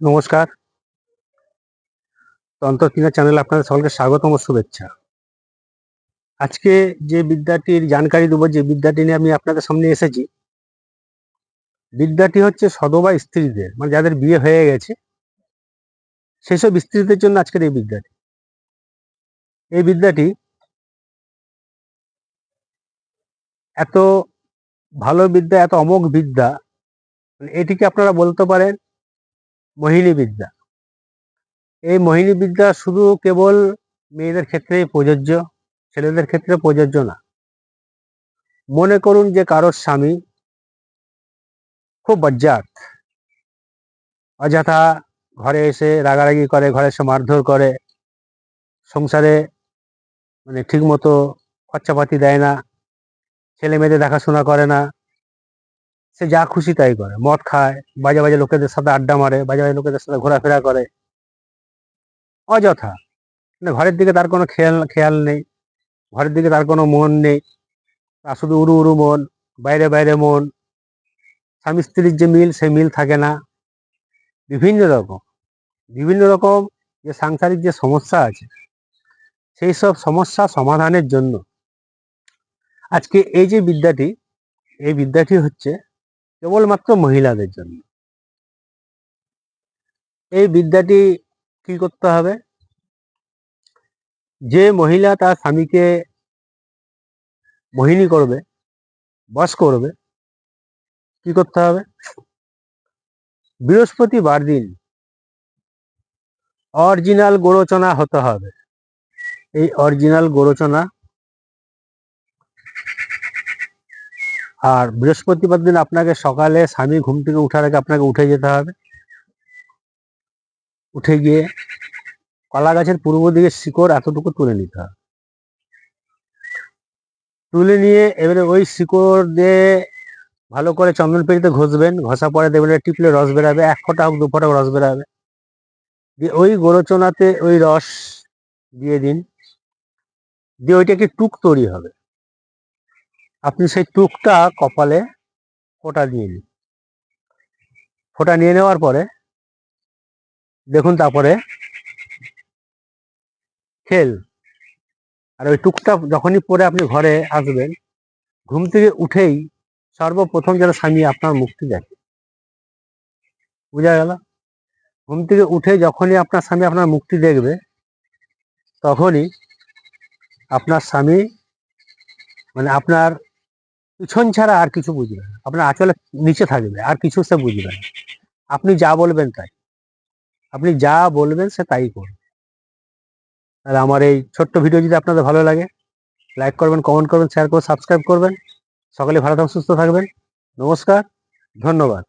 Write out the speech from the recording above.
নমস্কার। তন্ত্র কিনা চ্যানেলে আপনাদের সকলকে স্বাগতম ও শুভেচ্ছা। আজকে যে বিদ্যাটির জানকারি দেবো, যে বিদ্যাটি নিয়ে আমি আপনাদের সামনে এসেছি, বিদ্যাটি হচ্ছে সদবা স্ত্রীদের মানে যাদের বিয়ে হয়ে গেছে, সেসব স্ত্রীদের জন্য আজকের এই বিদ্যাটি। এই বিদ্যাটি এত ভালো বিদ্যা, এত অমোঘ বিদ্যা মানে এটিকে আপনারা বলতে পারেন মোহিনী বিদ্যা এই মোহিনী বিদ্যা শুধু কেবল মেয়েদের ক্ষেত্রেই প্রযোজ্য, ছেলেদের ক্ষেত্রে প্রযোজ্য না। মনে করুন যে কারোর স্বামী খুব বজ্জাত। অযথা ঘরে এসে রাগারাগি করে, ঘরে এসে মারধর করে, সংসারে মানে ঠিক মতো খরচাপাতি দেয় না, ছেলে মেয়েদের দেখাশোনা করে না সে যা খুশি তাই করে। মদ খায়, বাজে বাজে লোকেদের সাথে আড্ডা মারে, বাজে বাজে লোকেদের সাথে ঘোরাফেরা করে। অযথা। মানে ঘরের দিকে তার কোনো খেয়াল খেয়াল নেই। ঘরের দিকে তার কোনো মন নেই। তার শুধু উড়ু উড়ু মন, বাইরে বাইরে মন। স্বামী স্ত্রীর যে মিল, সেই মিল থাকে না। বিভিন্ন রকম। বিভিন্ন রকম যে সাংসারিক যে সমস্যা আছে, সেই সব সমস্যা সমাধানের জন্য আজকে এই যে বিদ্যাটি, এই বিদ্যাটি হচ্ছে কেবলমাত্র মহিলাদের জন্য। এই বিদ্যাটি কি করতে হবে? যে মহিলা তার স্বামীকে মোহিনী করবে বস করবে, কি করতে হবে? বৃহস্পতিবার দিন অরিজিনাল গোরচনা হতে হবে। এই অরিজিনাল গোরচনা আর বৃহস্পতিবার দিন আপনাকে সকালে স্বামী ঘুম থেকে উঠার আগে আপনাকে উঠে যেতে হবে। উঠে গিয়ে কলা গাছের পূর্ব দিকে শিকড় এতটুকু তুলে নিতে হবে। তুলে নিয়ে এবারে ওই শিকড় দিয়ে ভালো করে চন্দন পেড়িতে ঘষবেন, ঘষা পরে দেবেন টিপলে রস বেরাবে, এক ফোঁটা হোক, দু ফোঁটা রস বেরাবে। দিয়ে ওই গোরচনাতে ওই রস দিয়ে দিন। দিয়ে ওইটা একটি টুক তৈরি হবে। আপনি সেই টুকটা কপালে ফোঁটা দিয়ে নিন ফোঁটা নিয়ে নেওয়ার পরে দেখুন তারপরে খেল। আর ওই টুকটা যখনই পরে আপনি ঘরে আসবেন, ঘুম থেকে উঠেই সর্বপ্রথম যেন স্বামী আপনার মুক্তি দেখে। বুঝা গেল? ঘুম থেকে উঠে যখনই আপনার স্বামী আপনার মুক্তি দেখবে, তখনই আপনার স্বামী মানে আপনার পিছন ছাড়া আর কিছু বুঝবে না। আপনার আঁচলে নিচে থাকবে, আর কিছু সে বুঝবে না। আপনি যা বলবেন তাই। আপনি যা বলবেন সে তাই করবে। তাহলে আমার এই ছোট্ট ভিডিও যদি আপনাদের ভালো লাগে, লাইক করবেন, কমেন্ট করবেন শেয়ার করবেন সাবস্ক্রাইব করবেন। সকলে ভালো থাকবেন সুস্থ থাকবেন। নমস্কার, ধন্যবাদ।